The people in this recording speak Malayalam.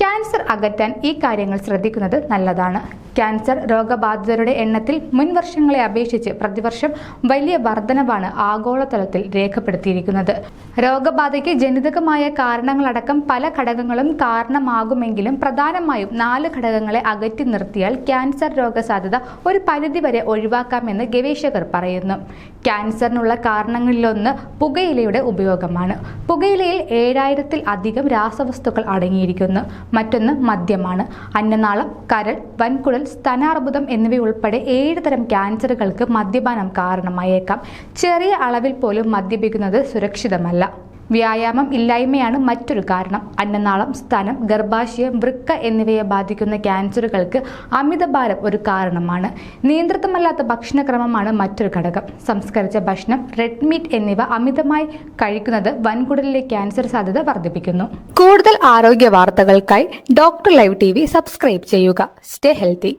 ക്യാൻസർ അകറ്റാൻ ഈ കാര്യങ്ങൾ ശ്രദ്ധിക്കുന്നത് നല്ലതാണ്. ക്യാൻസർ രോഗബാധിതരുടെ എണ്ണത്തിൽ മുൻ വർഷങ്ങളെ അപേക്ഷിച്ച് പ്രതിവർഷം വലിയ വർധനവാണ് ആഗോളതലത്തിൽ രേഖപ്പെടുത്തിയിരിക്കുന്നത്. രോഗബാധയ്ക്ക് ജനിതകമായ കാരണങ്ങളടക്കം പല ഘടകങ്ങളും കാരണമാകുമെങ്കിലും പ്രധാനമായും നാല് ഘടകങ്ങളെ അകറ്റി നിർത്തിയാൽ ക്യാൻസർ രോഗസാധ്യത ഒരു പരിധിവരെ ഒഴിവാക്കാമെന്ന് ഗവേഷകർ പറയുന്നു. ക്യാൻസറിനുള്ള കാരണങ്ങളിലൊന്ന് പുകയിലയുടെ ഉപയോഗമാണ്. പുകയിലയിൽ ഏഴായിരത്തിൽ അധികം രാസവസ്തുക്കൾ അടങ്ങിയിരിക്കുന്നു. മറ്റൊന്ന് മദ്യമാണ്. അന്നനാളം കരൾ വൻകുടൽ സ്തനാർബുദം എന്നിവയുൾപ്പെടെ ഏഴ് തരം ക്യാൻസറുകൾക്ക് മദ്യപാനം കാരണമായേക്കാം. ചെറിയ അളവിൽ പോലും മദ്യപിക്കുന്നത് സുരക്ഷിതമല്ല. വ്യായാമം ഇല്ലായ്മയാണ് മറ്റൊരു കാരണം. അന്നനാളം സ്ഥലം ഗർഭാശയം വൃക്ക എന്നിവയെ ബാധിക്കുന്ന ക്യാൻസറുകൾക്ക് അമിതഭാരം ഒരു കാരണമാണ്. നിയന്ത്രിതമല്ലാത്ത ഭക്ഷണക്രമമാണ് മറ്റൊരു ഘടകം. സംസ്കരിച്ച ഭക്ഷണം റെഡ് മീറ്റ് എന്നിവ അമിതമായി കഴിക്കുന്നത് വൻകുടലിലെ ക്യാൻസർ സാധ്യത വർദ്ധിപ്പിക്കുന്നു. കൂടുതൽ ആരോഗ്യ വാർത്തകൾക്കായി ഡോക്ടർ ലൈവ് ടി സബ്സ്ക്രൈബ് ചെയ്യുക. Stay healthy.